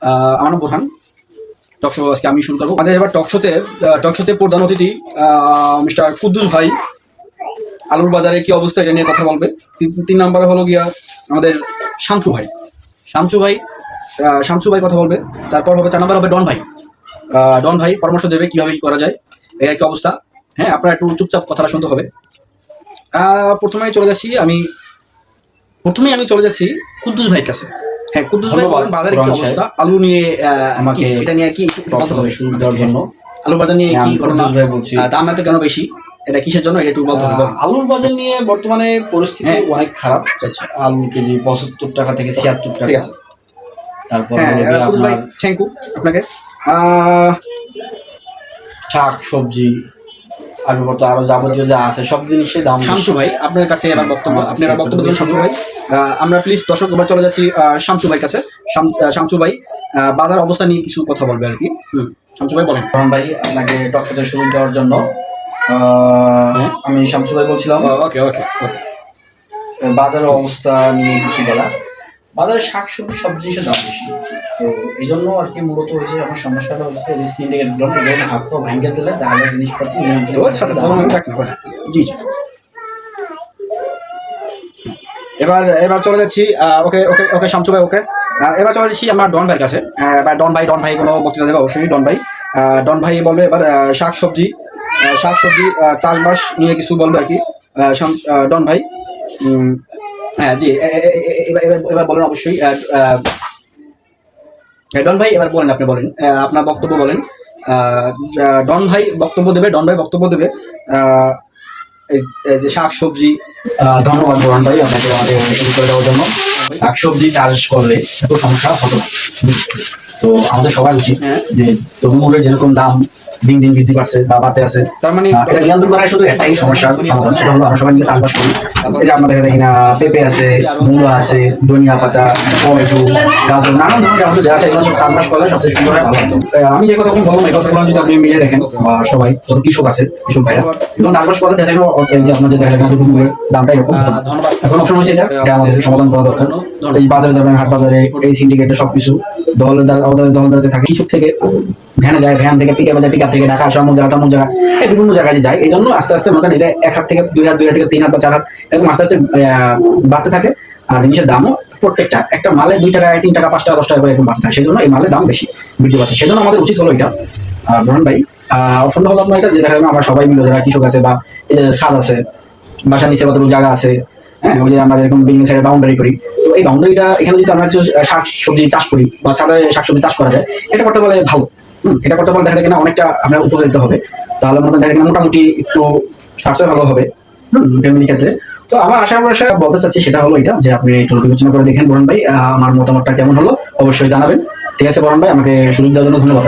আমার নাম Borhan talk show আজকে আমি শুরু করব। আমাদের এবার টক শোতে টক শোতে প্রধান অতিথি মিস্টার কুদ্দুস ভাই। আলুর বাজারে কি অবস্থা এটা নিয়ে কথা বলবে। তিন- নম্বরে হলো গিয়া আমাদের শামসু ভাই। শামসু ভাই শামসু ভাই কথা বলবে। তারপর হবে চার নম্বর হবে ডন ভাই। ডন ভাই পরামর্শ দেবে কীভাবে কি করা যায়। এই কি অবস্থা? হ্যাঁ আপনারা একটু চুপচাপ কথাটা শুনতে হবে। আহ, প্রথমেই চলে যাচ্ছি আমি প্রথমেই আমি চলে যাচ্ছি কুদ্দুস ভাইয়ের কাছে। হ্যাঁ কুদ্দুস ভাই বলেন বাজারে কি অবস্থা? আলু নিয়ে আমাকে এটা নিয়ে কি বলতে হবে শুরু দেওয়ার জন্য। আলু বাজার নিয়ে হ্যাঁ, কি ঘটনা। দাম এত কেন বেশি? এটা কিসের জন্য? এটা একটু বলতে হবে আলুর বাজার নিয়ে বর্তমানে পরিস্থিতি হ্যাঁ। অনেক খারাপ। আচ্ছা আলু কেজি পঁচাত্তর টাকা থেকে ছিয়াত্তর ঠিক টাকা আছে। তারপর হ্যাঁ থ্যাংক ইউ আপনাকে। শাক সবজি আর তো আরও যাবতীয় যা আছে সব জিনিসের দাম। শামসু ভাই আপনার কাছে এবার বক্তব্য আমার আপনি এবার কাছে বক্তব্য দিন শামসু ভাই। আহ, আমরা প্লিজ দর্শক এবার চলে যাচ্ছি শামসু ভাই কাছে। শাম- শামসু ভাই বাজার অবস্থা নিয়ে কিছু কথা বলবে আর কি। হুম, শামসু ভাই বলেন। ভাই আপনাকে শোতে সুযোগ দেওয়ার জন্য হ্যাঁ। আমি শামসু ভাই বলছিলাম। ওকে ওকে বাজারের অবস্থা নিয়ে কিছু বলা বাজারে শাক সবজি সব জিনিসের দাম বেশি। তো এই জন্য আর কি মূলত হয়েছে আমার সমস্যাটা হচ্ছে এই সিন্ডিকেট এগুলো হাত পা ভাঙে দিলে তাহলে জিনিসপত্র নিয়ন্ত্রণ। জি জি। এবার এবার চলে যাচ্ছি ওকে ওকে ওকে শামসু ভাই ওকে। এবার চলে যাচ্ছি আমার ডন ভাইয়ের কাছে। এবার ডন ভাই ডন ভাই কোনো বক্তৃতা দেবে? অবশ্যই ডন ভাই। ডন ভাই বলবে এবার শাক সবজি শাক সবজি চাষবাস নিয়ে কিছু বলবে আর কি। ডন ভাই। হ্যাঁ জি এবার বলেন অবশ্যই ডন ভাই, এবার বলেন, আপনি বলেন আপনার বক্তব্য বলেন ডন ভাই বক্তব্য দেবে, ডন ভাই বক্তব্য দেবে যে শাক সবজি ধন্যবাদ বোরান ভাই, আপনাকে আমাদের করে দেওয়ার জন্য শাকসবজি চাষ করলে এত সমস্যা হতো না। তো আমাদের সবার উচিত হ্যাঁ। যে তরমুজের যেরকম দাম দিন দিন বৃদ্ধি পাচ্ছে বা বাড়তে আছে। তার মানে এটা নিয়ন্ত্রণ করার শুধু একটাই সমস্যার সমাধান সেটা হলো আমরা সবাই মিলে চাষবাস করি। এই যে আপনাদের দেখি না পেঁপে আছে মূলো আছে ধনিয়া পাতা টমেটো গাজর নানান ধরনের আমাদের যা আছে এগুলো সব চাষবাস করলে সবচেয়ে সুন্দর হয় ভালো আমি যে কথা বললাম এই কথাগুলো যদি আপনি মিলিয়ে দেখেন বা সবাই যত কৃষক আছে কৃষক ভাইরা এবং চাষবাস করলে দেখা এই যে আপনার যে দেখা টুকুরের দামটা এরকম এখন অপশন হচ্ছে এটা এটা আমাদের সমাধান করা দরকার। এই বাজারে যাবেন হাট বাজারে এই সিন্ডিকেটে সবকিছু দলদার দল দলদারতে থাকে কৃষক থেকে ভ্যানে যায়, ভ্যান থেকে পিকআপে যায় পিকআপ থেকে ঢাকা আসা, অমুক জায়গা, তমুক জায়গা। এই বিভিন্ন জায়গায় যায় এই জন্য আস্তে আস্তে মনে করেন এটা এক হাত থেকে, দুই হাত দুই হাত থেকে তিন হাত বা চার হাত এরকম আস্তে আস্তে বাড়তে থাকে। আর জিনিসের দামও প্রত্যেকটা, একটা মালে দুই টাকা, তিন টাকা, পাঁচ টাকা, দশ টাকা করে এরকম বাড়তে থাকে। সেই জন্য এই মালের দাম বেশি, বৃদ্ধি পাচ্ছে। সেই জন্য আমাদের উচিত হলো এটা। বরুণ ভাই অপশন হলো আপনার এটা, যে দেখা যাবে আমরা সবাই মিলে, যারা কৃষক আছে বা এই যে সাদ আছে, বাসার নিচে কতটুকু জায়গা আছে হ্যাঁ ওই যে আমরা যেরকম বিল্ডিং সাইডে বাউন্ডারি করি, তো এই বাউন্ডারিটা এখানে যদি আমরা শাক সবজি চাষ করি বা সাদা শাক সবজি চাষ করা যায়, এটা করতে পারলে ভালো। এটা করতে পারলে দেখা যায় কিনা অনেকটা আপনার উপকৃত হবে। তাহলে মনে দেখা যাবে মোটামুটি একটু সাশ্রয় ভালো হবে ফ্যামিলি ক্ষেত্রে। তো আমার আশা ভরসা বলতে চাচ্ছি সেটা হলো এটা, যে আপনি একটু বিবেচনা করে দেখেন বরণ ভাই আমার মতামতটা কেমন হলো, অবশ্যই জানাবেন। ঠিক আছে বরণ ভাই, আমাকে সুযোগ দেওয়ার জন্য ধন্যবাদ